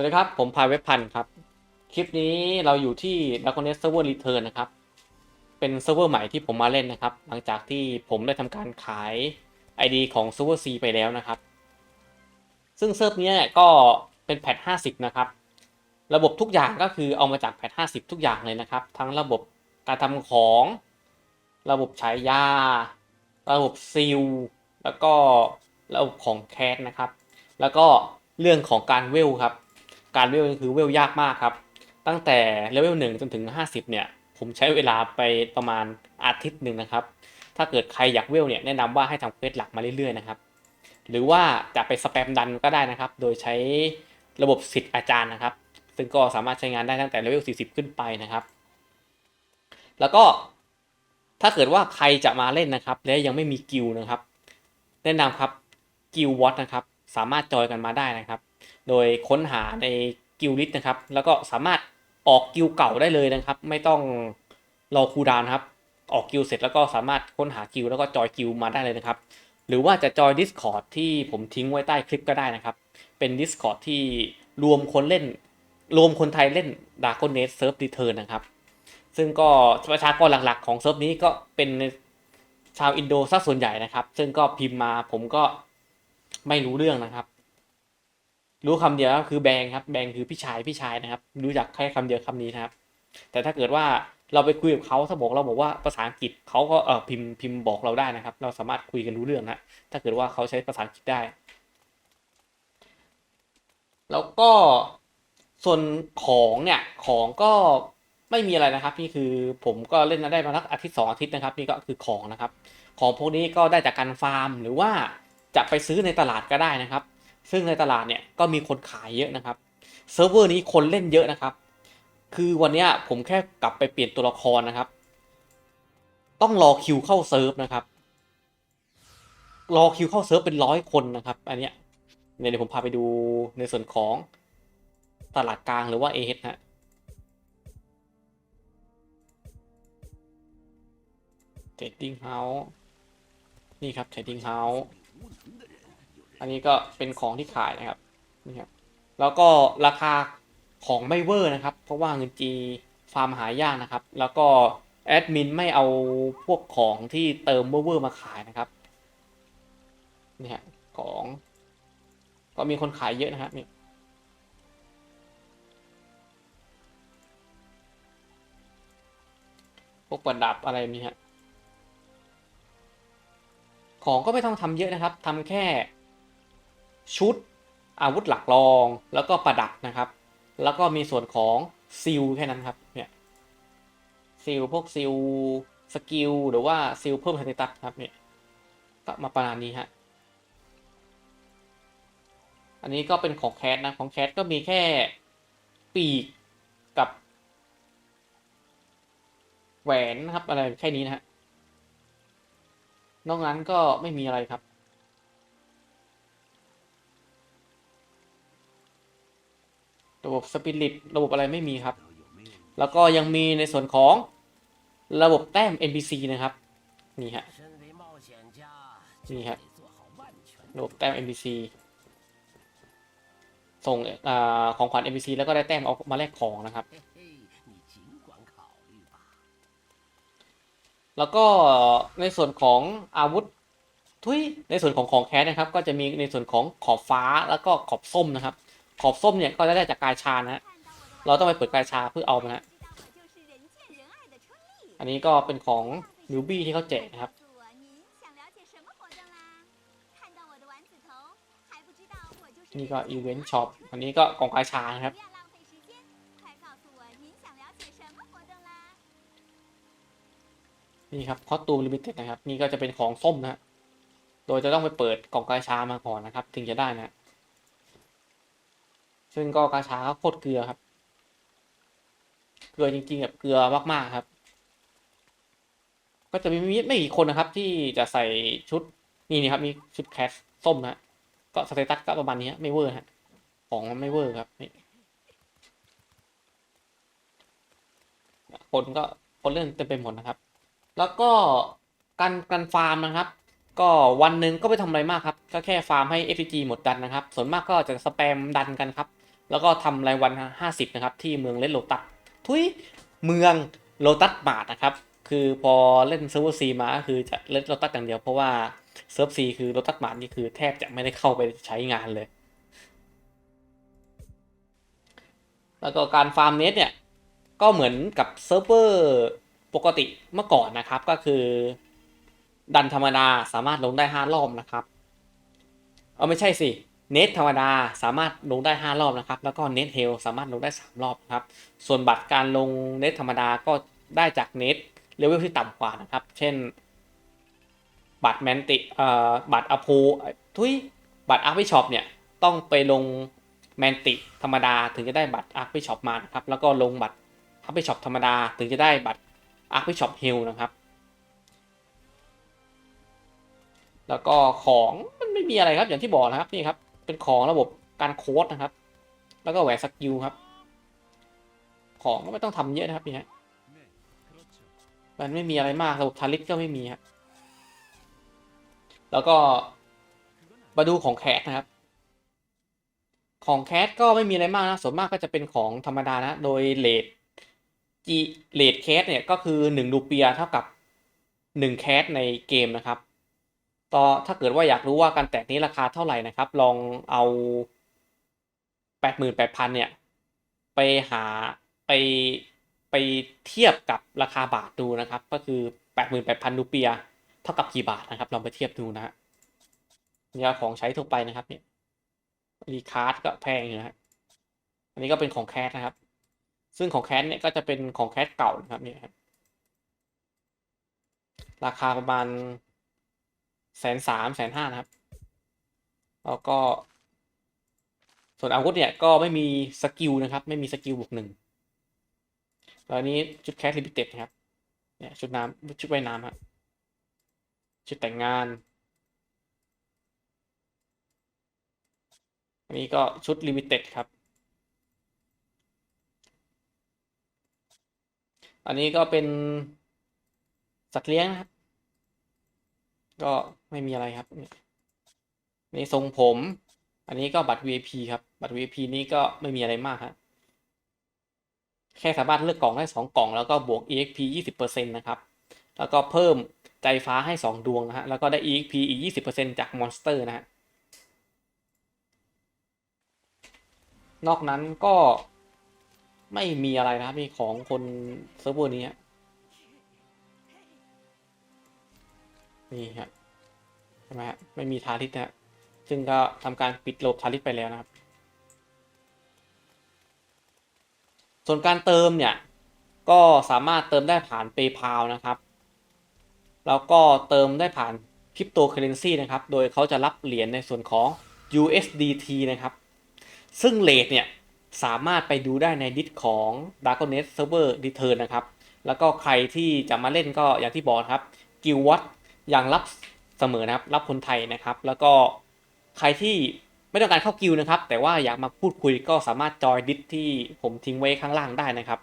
วัสดีครับ ผมพายเว็บพันธ์ครับ คลิปนี้เราอยู่ที่ d r a g o n e t Server Return นะครับ เป็นเซิร์ฟเวอร์ใหม่ที่ผมมาเล่นนะครับ หลังจากที่ผมได้ทำการขาย ID ของ Server C ไปแล้วนะครับ ซึ่งเซิร์ฟเนี้ยก็เป็นแพท50 นะครับ ระบบทุกอย่างก็คือเอามาจากแพท50 ทุกอย่างเลยนะครับ ทั้งระบบการทำของ ระบบฉายยาระบบซิล แล้วก็ระบบของแคสนะครับ แล้วก็เรื่องของการเวลครับ การเวลก็คือเวลยากมากครับ ตั้งแต่เลเวลหนึ่งจนถึง 50 เนี่ย ผมใช้เวลาไปประมาณอาทิตย์หนึ่งนะครับ ถ้าเกิดใครอยากเวลเนี่ยแนะนำว่าให้ทำเควสหลักมาเรื่อยๆนะครับ หรือว่าจะไปสแปมดันก็ได้นะครับ โดยใช้ระบบสิทธิ์อาจารย์นะครับ ซึ่งก็สามารถใช้งานได้ตั้งแต่เลเวล 40 ขึ้นไปนะครับ แล้วก็ถ้าเกิดว่าใครจะมาเล่นนะครับ และยังไม่มีกิลนะครับ แนะนำครับกิลวอตนะครับ สามารถจอยกันมาได้นะครับ โดยค้นหาในกิลลิสนะครับ แล้วก็สามารถออกกิลเก่าได้เลยนะครับ ไม่ต้องรอคูดานครับ ออกกิลเสร็จแล้วก็สามารถค้นหากิลแล้วก็จอยกิลมาได้เลยนะครับ หรือว่าจะจอย Discord ที่ผมทิ้งไว้ใต้คลิปก็ได้นะครับ เป็น Discord ที่รวมคนเล่น รวมคนไทยเล่น d a r k o n e t Surf Return นะครับ ซึ่งก็ประชากรหลักๆ ของเซิร์ฟนี้ก็เป็นชาวอินโดซะส่วนใหญ่นะครับ ซึ่งก็พิมพ์มาผมก็ไม่รู้เรื่องนะครับ รู้คำเดียวก็คือแบงครับ แบงคือพี่ชายพี่ชายนะครับ รู้จักแค่คำเดียวคำนี้นะครับ แต่ถ้าเกิดว่าเราไปคุยกับเขาถ้าบอกเราบอกว่าภาษาอังกฤษเขาก็เออพิมพ์พิมพ์บอกเราได้นะครับ เราสามารถคุยกันรู้เรื่องนะถ้าเกิดว่าเขาใช้ภาษาอังกฤษได้ แล้วก็ส่วนของเนี่ยของก็ไม่มีอะไรนะครับ นี่คือผมก็เล่นได้มาสักอาทิตย์สองอาทิตย์นะครับ นี่ก็คือของนะครับ ของพวกนี้ก็ได้จากการฟาร์มหรือว่าจะไปซื้อในตลาดก็ได้นะครับ ซึ่งในตลาดเนี่ยก็มีคนขายเยอะนะครับเซิร์ฟเวอร์นี้คนเล่นเยอะนะครับ คือวันนี้ผมแค่กลับไปเปลี่ยนตัวละครนะครับ ต้องรอคิวเข้าเซิร์ฟนะครับ รอคิวเข้าเซิร์ฟเป็นร้อยคนนะครับ อันเนี้ยเดี๋ยวผมพาไปดูในส่วนของตลาดกลางหรือว่าเอฮฮะเทรดดิ้งเฮาส์นี่ครับเทรดดิ้งเฮาส์ อันนี้ก็เป็นของที่ขายนะครับนี่ครับแล้วก็ราคาของไม่เวอร์นะครับ เพราะว่าเงินจีฟาร์มหายากนะครับ แล้วก็แอดมินไม่เอาพวกของที่เติมเวอร์มาขายนะครับนี่ฮะของ ก็มีคนขายเยอะนะครับนี่พวกประดับอะไรนี่ฮะของก็ไม่ต้องทำเยอะนะครับทำแค่ ชุด อาวุธหลักรอง แล้วก็ประดับนะครับ แล้วก็มีส่วนของซิลแค่นั้นครับเนี่ยซิลพวกซิลสกิลหรือว่าซิลเพิ่มสเตตัสครับเนี่ยก็มาประมาณนี้ฮะอันนี้ก็เป็นของแคทนะของแคทก็มีแค่ปีกกับ แหวนนะครับอะไรแค่นี้นะฮะนอกนั้นก็ไม่มีอะไรครับ ระบบสปิริตระบบอะไรไม่มีครับ แล้วก็ยังมีในส่วนของระบบแต้ม NPC นะครับ นี่ฮะนี่ฮะระบบแต้ม NPC ส่งอของขวัญ NPC แล้วก็ได้แต้มเอามาแลกของนะครับ แล้วก็ในส่วนของอาวุธทุยในส่วนของของแคสนะครับ ก็จะมีในส่วนของขอบฟ้าแล้วก็ขอบส้มนะครับ ขอบส้มเนี่ยก็จะได้จากกายชานะฮะเราต้องไปเปิดกายชาเพื่อเอามันฮะอันนี้ก็เป็นของนิวบี้ที่เขาแจกนะครับนี่ก็อีเวนต์ช็อปอันนี้ก็กล่องกายชานะครับนี่ครับคอสตูมลิมิเต็ดนะครับ นี่ก็จะเป็นของส้มนะฮะโดยจะต้องไปเปิดกล่องกาชามาก่อนนะครับ ถึงจะได้นะ ซึ่งก็กาชากโคตรเกลือครับ เกลือจริงๆแบบเกลือมากๆครับ ก็จะมีไม่กี่คนนะครับ ที่จะใส่ชุดนี่นี่ครับมีชุดแคสส้มนะก็สเตตัสก็ประมาณนี้ไม่เวอร์ฮะของมันไม่เวอร์ครับคนก็คนเล่นเต็มไปหมดนะครับ แล้วก็การการฟาร์มนะครับ ก็วันหนึ่งก็ไม่ทำอะไรมากครับ ก็แค่ฟาร์มให้ FPG หมดดันนะครับ ส่วนมากก็จะสแปมดันกันครับ แล้วก็ทำรายวัน 50 นะครับ ที่เมืองเลดโลตัสทุยเมืองโลตัสบาทนะครับ คือพอเล่นเซิร์ฟเวอร์ซีมาคือจะเล่นโลตัสอย่างเดียวเพราะว่าเซิร์ฟซีคือโลตัสบาทนี่คือแทบจะไม่ได้เข้าไปใช้งานเลย แล้วก็การฟาร์มเน็ตเนี่ยก็เหมือนกับเซิร์ฟเวอร์ปกติเมื่อก่อนนะครับก็คือ ดันธรรมดาสามารถลงได้ 5 รอบนะครับ เอาไม่ใช่สิ เนทธรรมดาสามารถลงได้ 5 รอบนะครับ แล้วก็เนทเฮลสามารถลงได้ 3 รอบครับ ส่วนบัตรการลงเนทธรรมดาก็ได้จากเนทเลเวลที่ต่ำกว่านะครับ เช่น บัตรแมนติเอ่อบัตรอโพทุยบัตรอาร์พิช็อปเนี่ยต้องไปลงแมนติธรรมดาถึงจะได้บัตรอาร์พิช็อปมานะครับ แล้วก็ลงบัตรอาร์พิช็อปธรรมดาถึงจะได้บัตรอาร์พิช็อปเฮลนะครับ แล้วก็ของมันไม่มีอะไรครับอย่างที่บอกนะครับนี่ครับ เป็นของระบบการโค้ดนะครับ แล้วก็แหวนสกิลครับ ของก็ไม่ต้องทำเยอะนะครับนี่ฮะมันไม่มีอะไรมากระบบทาริสก็ไม่มีครับแล้วก็มาดูของแคสนะครับ ของแคสก็ไม่มีอะไรมากนะส่วนมากก็จะเป็นของธรรมดานะ โดยเลทจีเลทแคสเนี่ยก็คือ1รูเปียเท่ากับ1แคสในเกมนะครับ ต่อถ้าเกิดว่าอยากรู้ว่าการแตกนี้ราคาเท่าไหร่นะครับ ลองเอาแปดหมื่นแปดพันเนี่ย ไปหาไปไปเทียบกับราคาบาทดูนะครับ ก็คือแปดหมื่นแปดพันรูเปียเท่ากับกี่บาทนะครับ ลองไปเทียบดูนะฮะนี่ของใช้ทั่วไปนะครับเนี่ยรีคาร์ดก็แพงอยู่นะฮะอันนี้ก็เป็นของแคสนะครับ ซึ่งของแคสเนี่ยก็จะเป็นของแคสเก่านะครับเนี่ยรราคาประมาณ แสนสามแสนห้านะครับ แล้วก็ ส่วนอาวุธเนี่ยก็ไม่มีสกิลนะครับ ไม่มีสกิลบวกหนึ่งแล้วอันนี้ชุดแคสลิมิเต็ดนะครับ เนี่ยชุดน้ำชุดว่ายน้ำครับชุดแต่งงาน อันนี้ก็ชุดลิมิเต็ดครับ อันนี้ก็เป็นสัตว์เลี้ยงนะครับ ก็ไม่มีอะไรครับนี่นี่ทรงผม อันนี้ก็บัตร VIP ครับ บัตร VIP นี่ก็ไม่มีอะไรมากครับแค่สามารถเลือกกล่องได้ 2 กล่อง แล้วก็บวก EXP 20%นะครับ แล้วก็เพิ่มใจฟ้าให้ 2 ดวงนะฮะ แล้วก็ได้ EXP อีก 20%จากมอนสเตอร์นะฮะ นอกนั้นก็ไม่มีอะไรนะครับนี่ของคนเซิร์ฟเวอร์นี้ นี่ครับใช่ไหมฮะไม่มีทาริสนะซึ่งก็ทำการปิดโลบทาริสไปแล้วนะครับ ส่วนการเติมเนี่ย ก็สามารถเติมได้ผ่าน PayPal นะครับ แล้วก็เติมได้ผ่านคริปโตเคอเรนซีนะครับ โดยเขาจะรับเหรียญในส่วนของ USDT นะครับ ซึ่งเลทเนี่ยสามารถไปดูได้ในดิสของ d a r k n e t Server Return นะครับ แล้วก็ใครที่จะมาเล่นก็อย่างที่บอกครับกิลวั อย่างรับเสมอนะครับ รับคนไทยนะครับ แล้วก็ใครที่ไม่ต้องการเข้ากิวนะครับ แต่ว่าอยากมาพูดคุยก็สามารถจอยดิสที่ผมทิ้งไว้ข้างล่างได้นะครับ